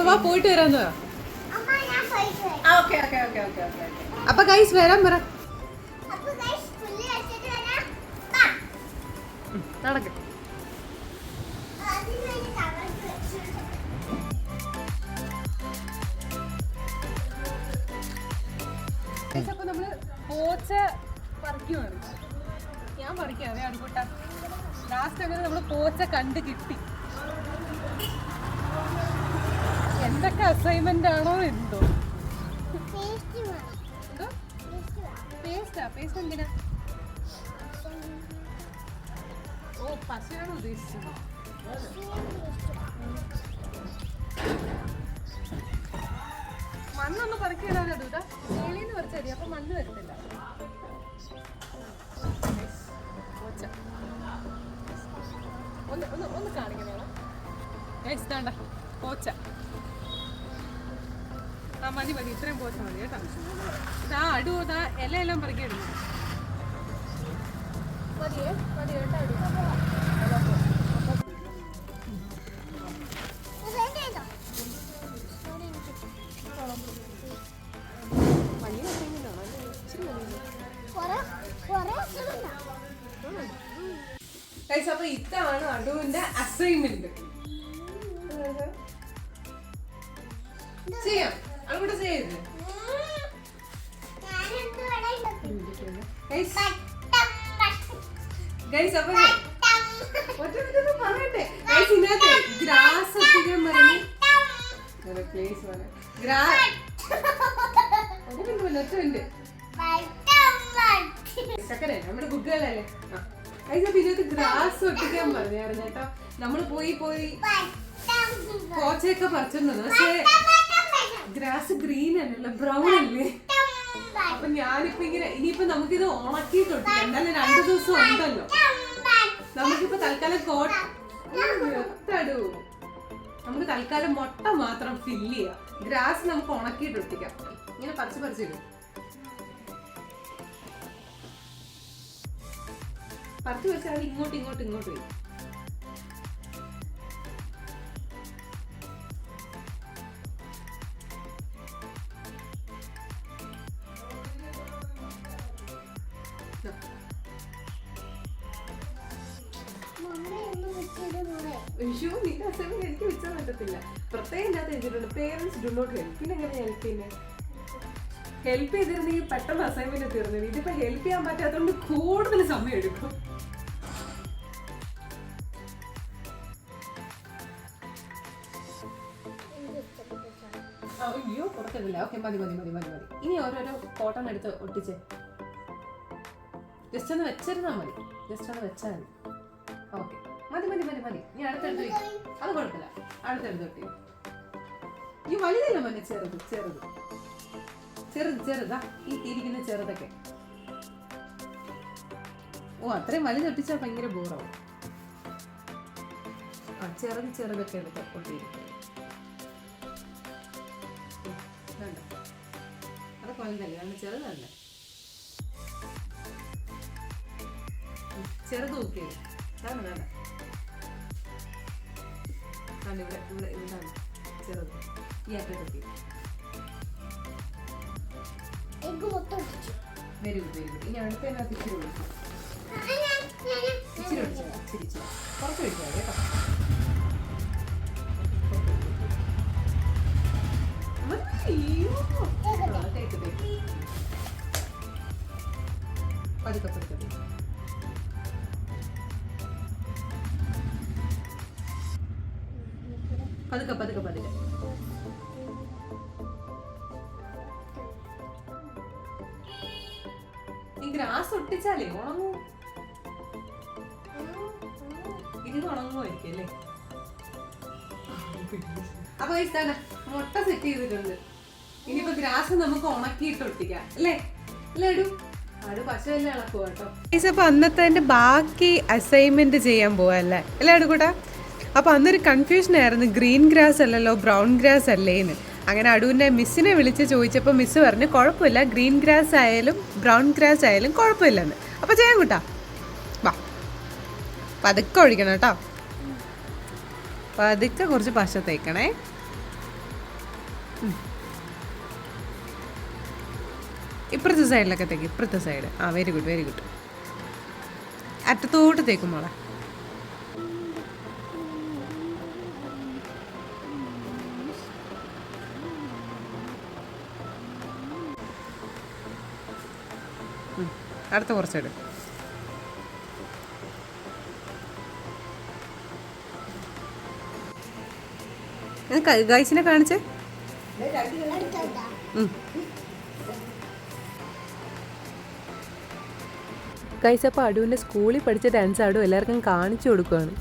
അപ്പൊ വാ പോയിട്ട് വരാന്ന് പറ. അപ്പൊ ഗൈസ് വരാൻ പറ. നടക്ക്. അപ്പൊ നമ്മൾ പോച്ച പറിക്കുവാണ്. ഞാൻ പറിക്കാം അതെ അടുക്കൂട്ട ലാസ്റ്റ് അങ്ങനെ നമ്മൾ പോച്ച കണ്ട് കിട്ടി. എന്തൊക്കെ അസൈൻമെന്റ് ആണോ എന്തോ. പേസ്റ്റാ പേസ്റ്റ് എന്തിനാ? ഓ പശയാണ് ഉദ്ദേശിച്ചത്. മണ്ണൊന്ന് പറിക്കിടാതെ ഇടാ മേളിന്ന് പറിച്ചാൽ മതി അപ്പൊ മണ്ണ് വരത്തില്ല. ഒന്ന് ഒന്ന് ഒന്ന് കാണിക്കണോ ഇതാണ്ട പോച്ച. ആ മതി മതി. ഇത്രയും പോച്ച മതി കേട്ടോ. ഇതാ അടു ഇതാ ഇലയെല്ലാം അസുഖമുണ്ടോ? ഗൈസ് അപ്പൊ ഇതാണ് അടുവിന്റെ അസൈൻമെന്റ് ചെയ്യാം. ഞാനെന്ത് ഇവിടെ ഉണ്ടാക്കും? ഗൈസ് അപ്പൊ ഒറ്റ പറയട്ടെ ഗൈസ് ഇതിനകത്ത് ഗ്രാസ് ഒട്ടിക്കാൻ പറഞ്ഞു. പ്ലേസ് പറയാം ഗ്രാസ് ഒറ്റ. ചക്കര നമ്മുടെ ബുക്കുകളല്ലേ ഗൈസ് ഇതിനകത്ത് ഗ്രാസ് ഒട്ടിക്കാൻ പറഞ്ഞായിരുന്നു കേട്ടോ നമ്മൾ പോയി പോയി കോച്ചയൊക്കെ പറിച്ചിരുന്നത് പക്ഷേ. ഗ്രാസ് ഗ്രീൻ അല്ലല്ലോ ബ്രൗൺ അല്ലേ. അപ്പൊ ഞാനിപ്പോ ഇങ്ങനെ ഇനിയിപ്പോ നമുക്കിത് ഉണക്കിയിട്ടുണ്ട് എന്തായാലും രണ്ടു ദിവസം ഉണ്ടല്ലോ. നമുക്കിപ്പോ തൽക്കാലം കോട്ട നിർത്തടൂ നമുക്ക് തൽക്കാലം മുട്ട മാത്രം ഫില്ല് ചെയ്യാം. ഗ്രാസ് നമുക്ക് ഉണക്കിയിട്ട് ഒട്ടിക്കാം ഇങ്ങനെ പറിച്ച് പറിച്ചിടും പറിച്ച് അത് ഇങ്ങോട്ട് ഇങ്ങോട്ട് ഇങ്ങോട്ട് വരും. ഒന്ന് നീ അസൈൻമെന്റ് എനിക്ക് വെച്ചാൽ പറ്റത്തില്ല. പ്രത്യേകം ഇല്ലാത്ത എഴുതിയിട്ടുണ്ട്. പേരൻസ് ഡു നോട്ട് ഹെൽപ്പ് പിന്നെ എങ്ങനെ ഹെൽപ്പ് ചെയ്യുന്നത് ഹെൽപ്പ് ചെയ്തിരുന്നെങ്കിൽ പെട്ടെന്ന് അസൈൻമെന്റ് തീർന്നത് ഇതിപ്പോ ഹെൽപ്പ് ചെയ്യാൻ പറ്റാത്തതുകൊണ്ട് കൂടുതൽ സമയം എടുക്കും. അയ്യോ പുറത്തിടില്ല ഓക്കെ മതി മതി മതി മതി മതി. ഇനി ഓരോരോ കോട്ടൺ എടുത്ത് ഒട്ടിച്ചേ. ജസ്റ്റ് ഒന്ന് വെച്ചിരുന്നാ മതി. ജസ്റ്റ് ഒന്ന് വെച്ചാൽ മതി. ഓക്കെ. മതി മതി മതി മതി. നീ അടുത്തെടുത്ത്. അത് കുഴപ്പമില്ല. അടുത്തെടുത്ത് വെട്ടി ഈ വലുതല്ല മതി ചെറുത് ചെറുത്. ചെറുത് ചെറുതാ. ഈ ഇരിക്കുന്ന ചെറുതൊക്കെ. ഓ അത്രയും വലുത് ഒട്ടിച്ചാൽ ഭയങ്കര ബോറാവും. ആ ചെറുത് ചെറുതൊക്കെ എടുത്ത് ഒട്ടിയിരിക്കും ചെറുതല്ലേ അത് ചെറുതല്ല. ചെറുത് വേണ്ട വേണ്ട. വേണ്ട ഇവിടെ ഇവിടെ ഇവിടാണ്. ചെറുത്. ഈ ഒട്ടിച്ചു. വെരി വെരി ഇനി ആ, ഞാൻ- ഞാൻ- ഞാൻ- ഇച്ചിരി ഇച്ചിരി ഇച്ചിരി കുറച്ച് ഒഴിക്കാം കേട്ടോ. പതുക്കെ പതുക്കെ. പതുക്കെ പതുക്കെ പതുക്കെ. ഈ ഗ്രാസ് ഒട്ടിച്ചാലേ ഉണങ്ങൂ. ഇത് ഉണങ്ങുമായിരിക്കും അല്ലേ? അപ്പൊ ഇതാണ് മുട്ട സെറ്റ് ചെയ്തിട്ടുണ്ട്. ഇനിയിപ്പോ ഗ്രാസ് നമുക്ക് ഉണക്കിയിട്ട് ഒട്ടിക്കാം അല്ലേ? അല്ലേ അപ്പൊ അന്നത്തെ ബാക്കി അസൈൻമെന്റ് ചെയ്യാൻ പോവല്ലേ അല്ലേ? അടുകൂട്ടാ അപ്പൊ അന്നൊരു കൺഫ്യൂഷൻ ആയിരുന്നു. ഗ്രീൻ ഗ്രാസ് അല്ലല്ലോ ബ്രൗൺ ഗ്രാസ് അല്ലേന്ന് അങ്ങനെ അടുവിന്റെ മിസ്സിനെ വിളിച്ച് ചോദിച്ചപ്പോൾ മിസ്സ് പറഞ്ഞു കുഴപ്പമില്ല ഗ്രീൻ ഗ്രാസ് ആയാലും ബ്രൗൺ ഗ്രാസ് ആയാലും കുഴപ്പമില്ലെന്ന്. അപ്പോൾ ചെയ്യാൻ കൂട്ടാ. വാ. പതുക്കെ ഒഴിക്കണം കേട്ടോ. പതുക്കെ കുറച്ച് പശ തേക്കണേ. ഇപ്പുറത്തെ സൈഡിലൊക്കെ തേക്ക് ഇപ്പുറത്തെ സൈഡ് ആ വെരി ഗുഡ് വെരി ഗുഡ് അറ്റത്തോട്ട് തേക്കും മോളെ. അടുത്ത കുറച്ചെടു. ഗൈസിനെ കാണിച്ച്? ഗൈസ് അപ്പോൾ അടുവിന്റെ സ്കൂളിൽ പഠിച്ച ഡാൻസ് അടു എല്ലാവർക്കും കാണിച്ചു കൊടുക്കുകയാണ്.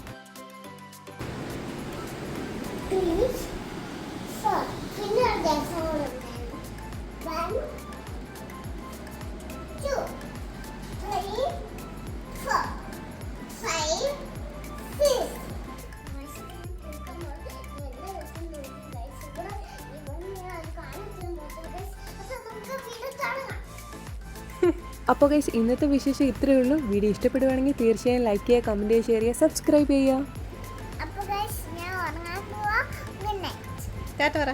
One, അപ്പോൾ ഗൈസ് ഇന്നത്തെ വിശേഷം ഇത്രയേ ഉള്ളൂ. വീഡിയോ ഇഷ്ടപ്പെടുവാണെങ്കിൽ തീർച്ചയായും ലൈക്ക് ചെയ്യുക കമന്റ് ചെയ്യുക ഷെയർ ചെയ്യുക സബ്സ്ക്രൈബ് ചെയ്യുക. അപ്പോൾ ഗൈസ് ഞാൻ ഉറങ്ങാൻ പോവാ. ഗുഡ് നൈറ്റ് ടാറ്റ പറ.